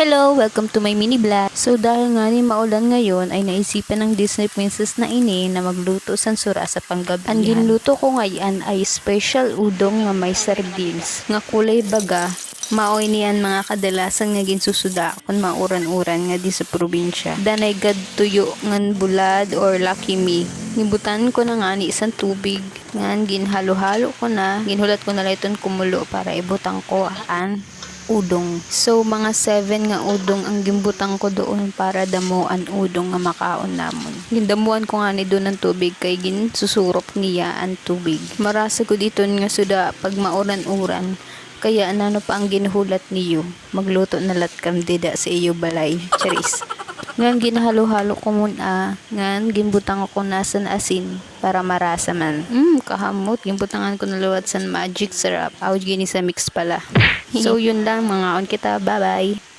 Hello! Welcome to my mini vlog. So dahil nga ni maulan ngayon ay naisipan ng Disney Princess na ini na magluto sa sura sa panggabi. Ang ginluto ko ngayon ay special udong nga may sardines nga kulay baga Maoy niyan mga kadalasan nga ginsusuda kung mauran-uran nga di sa probinsya. Danay gad tuyo ngan bulad or lucky me. Nibutan ko na nga ni isang tubig. Ngan ginhalo-halo ko na. Ginhulat ko na lang iton kumulo para ibutang ko an udong. So, mga 7 nga udong ang gimbutang ko doon para damuan udong nga makaon namon. Gindamuan ko nga ni doon ng tubig kay gin susurok niya ang tubig. Marasa ko dito nga suda pag mauran-uran. Kaya ano pa ang ginuhulat niyo? Magluto na lat kam dida sa iyo balay. Charis. Ngan ginahalo-halo ko muna. Ngan gimbutang ko na san asin para marasa man. Mm, kahamot. Gimbutangan ko na luwat san magic syrup. Awd gini sa mix pala. so yun lang mga on kita. Bye-bye.